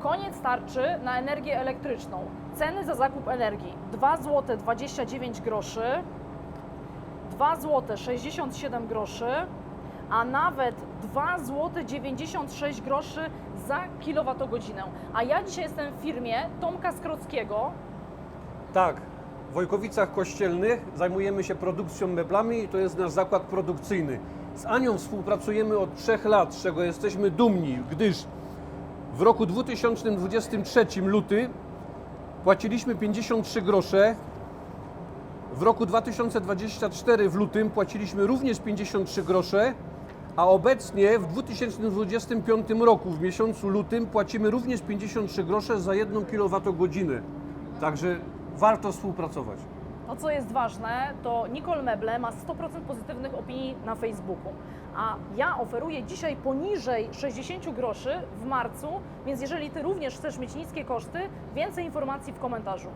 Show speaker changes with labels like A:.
A: Koniec tarczy na energię elektryczną. Ceny za zakup energii 2 zł 29 groszy, 2 zł 67 groszy, a nawet 2 zł 96 groszy za kilowatogodzinę. A ja dzisiaj jestem w firmie Tomka Skrockiego.
B: Tak, w Wojkowicach Kościelnych zajmujemy się produkcją meblami i to jest nasz zakład produkcyjny. Z Anią współpracujemy od trzech lat, z czego jesteśmy dumni, gdyż w roku 2023 luty płaciliśmy 53 grosze, w roku 2024 w lutym płaciliśmy również 53 grosze, a obecnie w 2025 roku w miesiącu lutym płacimy również 53 grosze za 1 kWh. Także warto współpracować.
A: To, co jest ważne, to Nicole Meble ma 100% pozytywnych opinii na Facebooku, a ja oferuję dzisiaj poniżej 60 groszy w marcu, więc jeżeli Ty również chcesz mieć niskie koszty, więcej informacji w komentarzu.